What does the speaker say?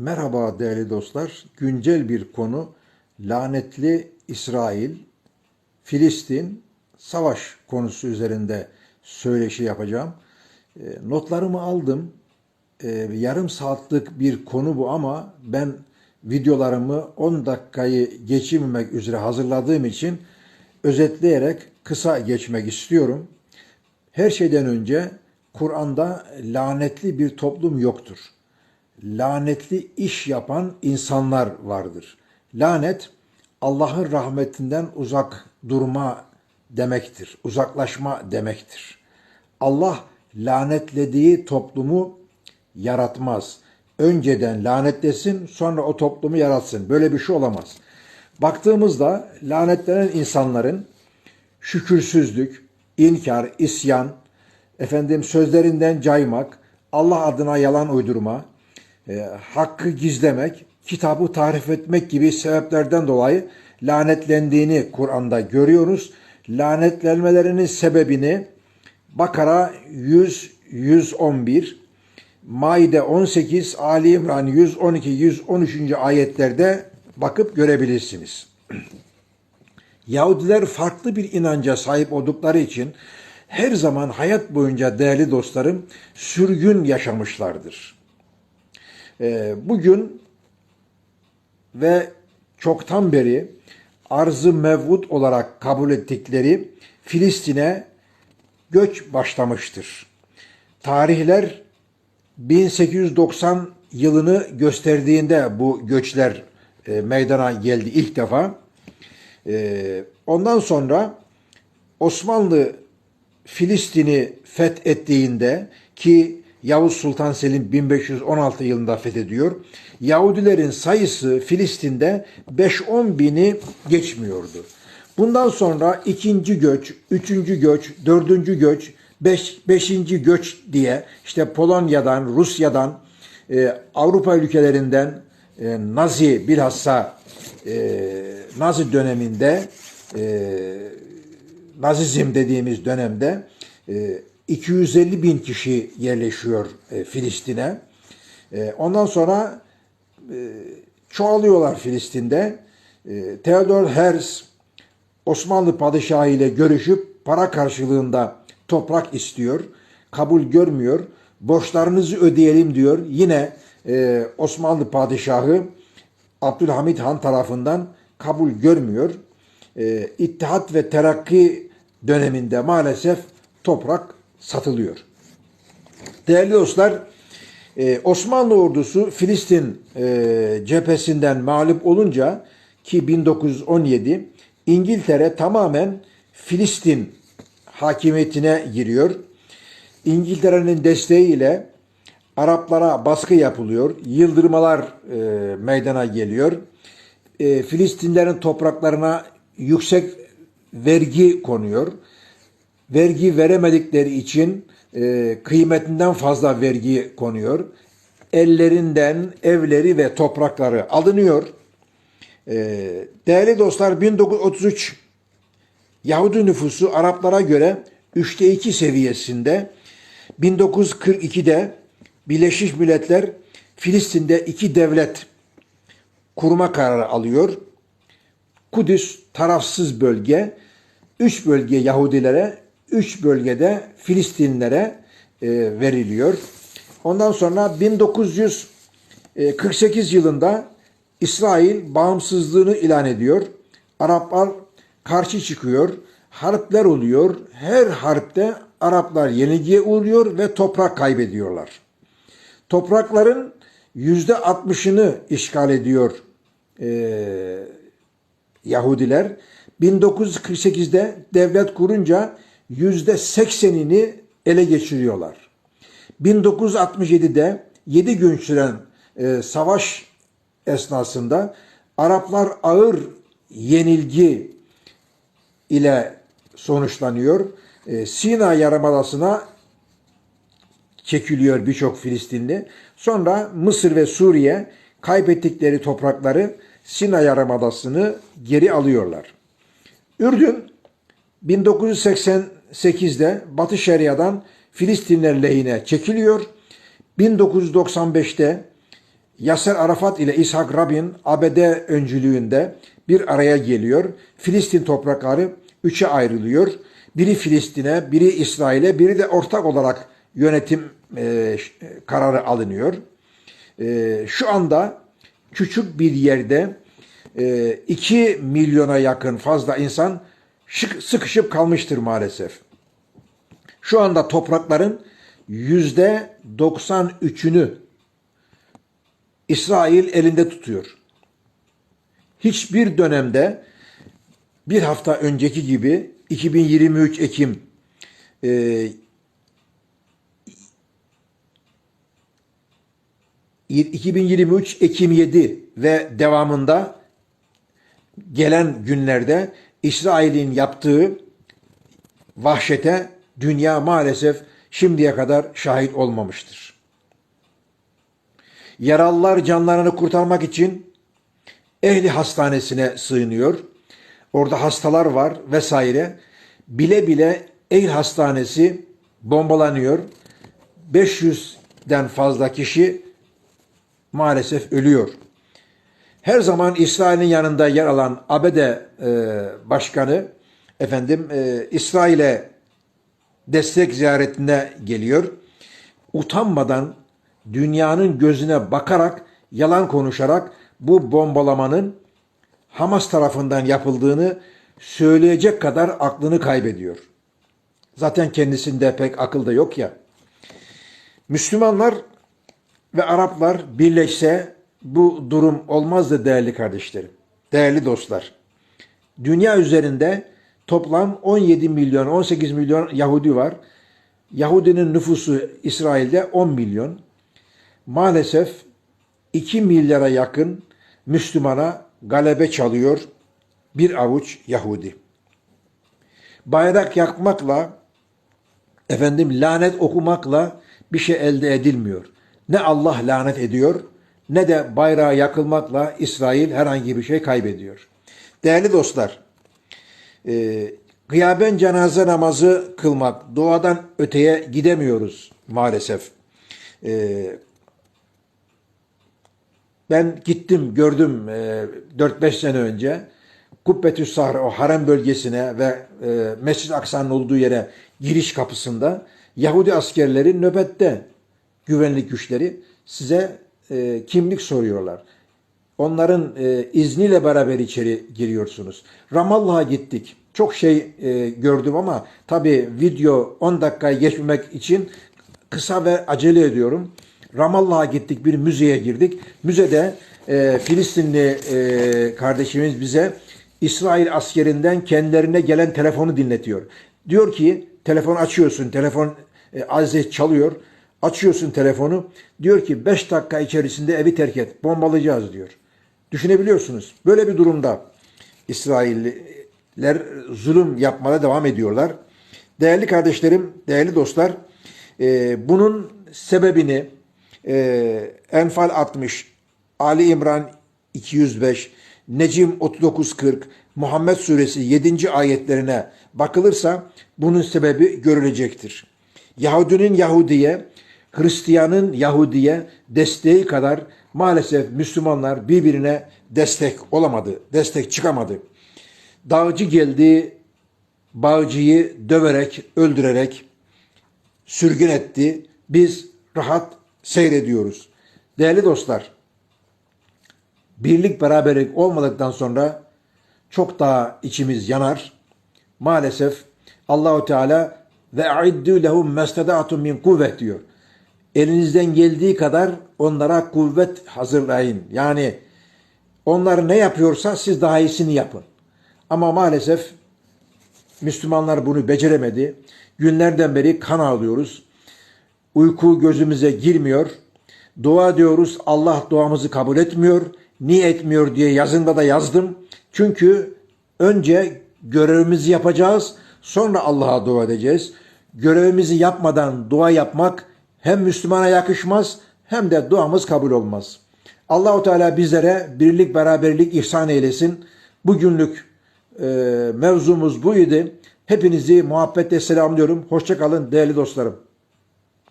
Merhaba değerli dostlar. Güncel bir konu lanetli İsrail, Filistin savaş konusu üzerinde söyleşi yapacağım. E, Notlarımı aldım. E, Yarım saatlik bir konu bu ama ben videolarımı 10 dakikayı geçirmemek üzere hazırladığım için özetleyerek kısa geçmek istiyorum. Her şeyden önce Kur'an'da lanetli bir toplum yoktur lanetli iş yapan insanlar vardır. Lanet Allah'ın rahmetinden uzak durma demektir. Uzaklaşma demektir. Allah lanetlediği toplumu yaratmaz. Önceden lanetlesin sonra o toplumu yaratsın. Böyle bir şey olamaz. Baktığımızda lanetlenen insanların şükürsüzlük, inkar, isyan, efendim sözlerinden caymak, Allah adına yalan uydurma, e, hakkı gizlemek, kitabı tarif etmek gibi sebeplerden dolayı lanetlendiğini Kur'an'da görüyoruz. Lanetlenmelerinin sebebini Bakara 100 111, Maide 18, Ali İmran 112 113. ayetlerde bakıp görebilirsiniz. Yahudiler farklı bir inanca sahip oldukları için her zaman hayat boyunca değerli dostlarım sürgün yaşamışlardır. Ee, bugün ve çoktan beri arzı mevvud olarak kabul ettikleri Filistin'e göç başlamıştır. Tarihler 1890 yılını gösterdiğinde bu göçler e, meydana geldi ilk defa. E, ondan sonra Osmanlı Filistin'i fethettiğinde ki Yavuz Sultan Selim 1516 yılında fethediyor. Yahudilerin sayısı Filistin'de 5-10 bini geçmiyordu. Bundan sonra ikinci göç, üçüncü göç, dördüncü göç, beş, beşinci göç diye işte Polonya'dan, Rusya'dan, e, Avrupa ülkelerinden e, Nazi bilhassa e, Nazi döneminde e, Nazizm dediğimiz dönemde e, 250 bin kişi yerleşiyor e, Filistin'e. E, ondan sonra e, çoğalıyorlar Filistin'de. Theodor Herzl Osmanlı padişahı ile görüşüp para karşılığında toprak istiyor. Kabul görmüyor. Borçlarınızı ödeyelim diyor. Yine Osmanlı padişahı Abdülhamit Han tarafından kabul görmüyor. İttihat ve Terakki döneminde maalesef toprak satılıyor. Değerli dostlar, e, Osmanlı ordusu Filistin e, cephesinden mağlup olunca ki 1917 İngiltere tamamen Filistin hakimiyetine giriyor. İngiltere'nin desteğiyle Araplara baskı yapılıyor. Yıldırmalar e, meydana geliyor. Filistinlerin topraklarına yüksek vergi konuyor vergi veremedikleri için e, kıymetinden fazla vergi konuyor. Ellerinden evleri ve toprakları alınıyor. E, değerli dostlar 1933 Yahudi nüfusu Araplara göre 3'te 2 seviyesinde 1942'de Birleşmiş Milletler Filistin'de iki devlet kurma kararı alıyor. Kudüs tarafsız bölge, üç bölge Yahudilere, üç bölgede Filistinlilere e, veriliyor. Ondan sonra 1948 yılında İsrail bağımsızlığını ilan ediyor. Araplar karşı çıkıyor. Harpler oluyor. Her harpte Araplar yenilgiye uğruyor ve toprak kaybediyorlar. Toprakların yüzde altmışını işgal ediyor e, Yahudiler. 1948'de devlet kurunca yüzde seksenini ele geçiriyorlar. 1967'de 7 gün süren e, savaş esnasında Araplar ağır yenilgi ile sonuçlanıyor. E, Sina Yarımadası'na çekiliyor birçok Filistinli. Sonra Mısır ve Suriye kaybettikleri toprakları Sina Yarımadası'nı geri alıyorlar. Ürdün 1988'de Batı Şeria'dan Filistinler lehine çekiliyor. 1995'te Yasser Arafat ile İshak Rabin ABD öncülüğünde bir araya geliyor. Filistin toprakları üçe ayrılıyor. Biri Filistin'e, biri İsrail'e, biri de ortak olarak yönetim e, ş- kararı alınıyor. E, şu anda küçük bir yerde e, 2 milyona yakın fazla insan sıkışıp kalmıştır maalesef. Şu anda toprakların yüzde 93'ünü İsrail elinde tutuyor. Hiçbir dönemde bir hafta önceki gibi 2023 Ekim e, 2023 Ekim 7 ve devamında gelen günlerde İsrail'in yaptığı vahşete dünya maalesef şimdiye kadar şahit olmamıştır. Yaralılar canlarını kurtarmak için ehli hastanesine sığınıyor. Orada hastalar var vesaire. Bile bile ehli hastanesi bombalanıyor. 500'den fazla kişi maalesef ölüyor. Her zaman İsrail'in yanında yer alan ABD e, başkanı efendim e, İsrail'e destek ziyaretine geliyor. Utanmadan dünyanın gözüne bakarak yalan konuşarak bu bombalamanın Hamas tarafından yapıldığını söyleyecek kadar aklını kaybediyor. Zaten kendisinde pek akıl da yok ya. Müslümanlar ve Araplar birleşse bu durum olmazdı değerli kardeşlerim. Değerli dostlar. Dünya üzerinde toplam 17 milyon, 18 milyon Yahudi var. Yahudinin nüfusu İsrail'de 10 milyon. Maalesef 2 milyara yakın Müslümana galebe çalıyor bir avuç Yahudi. Bayrak yakmakla, efendim lanet okumakla bir şey elde edilmiyor. Ne Allah lanet ediyor ne de bayrağı yakılmakla İsrail herhangi bir şey kaybediyor. Değerli dostlar, e, gıyaben cenaze namazı kılmak, doğadan öteye gidemiyoruz maalesef. E, ben gittim, gördüm e, 4-5 sene önce. Kubbetü Sahra, o harem bölgesine ve e, Mescid-i Aksa'nın olduğu yere giriş kapısında Yahudi askerleri nöbette güvenlik güçleri size e, kimlik soruyorlar. Onların e, izniyle beraber içeri giriyorsunuz. Ramallah'a gittik. Çok şey e, gördüm ama tabii video 10 dakikayı geçmemek için kısa ve acele ediyorum. Ramallah'a gittik bir müzeye girdik. Müzede e, Filistinli e, kardeşimiz bize İsrail askerinden kendilerine gelen telefonu dinletiyor. Diyor ki telefon açıyorsun, telefon e, Aziz çalıyor. Açıyorsun telefonu. Diyor ki 5 dakika içerisinde evi terk et. Bombalayacağız diyor. Düşünebiliyorsunuz. Böyle bir durumda İsrailliler zulüm yapmaya devam ediyorlar. Değerli kardeşlerim, değerli dostlar, e, bunun sebebini e, Enfal 60, Ali İmran 205, Necim 39-40, Muhammed Suresi 7. ayetlerine bakılırsa bunun sebebi görülecektir. Yahudinin Yahudiye, Hristiyanın Yahudiye desteği kadar maalesef Müslümanlar birbirine destek olamadı, destek çıkamadı. Dağcı geldi, bağcıyı döverek, öldürerek sürgün etti. Biz rahat seyrediyoruz. Değerli dostlar, birlik beraberlik olmadıktan sonra çok daha içimiz yanar. Maalesef Allahu Teala ve aiddu lehum mestada'tum min kuvvet diyor. Elinizden geldiği kadar onlara kuvvet hazırlayın. Yani onlar ne yapıyorsa siz daha iyisini yapın. Ama maalesef Müslümanlar bunu beceremedi. Günlerden beri kan ağlıyoruz. Uyku gözümüze girmiyor. Dua diyoruz Allah duamızı kabul etmiyor. Niye etmiyor diye yazında da yazdım. Çünkü önce görevimizi yapacağız. Sonra Allah'a dua edeceğiz. Görevimizi yapmadan dua yapmak hem Müslümana yakışmaz hem de duamız kabul olmaz. Allahu Teala bizlere birlik beraberlik ihsan eylesin. Bugünlük e, mevzumuz buydu. Hepinizi muhabbetle selamlıyorum. Hoşçakalın değerli dostlarım.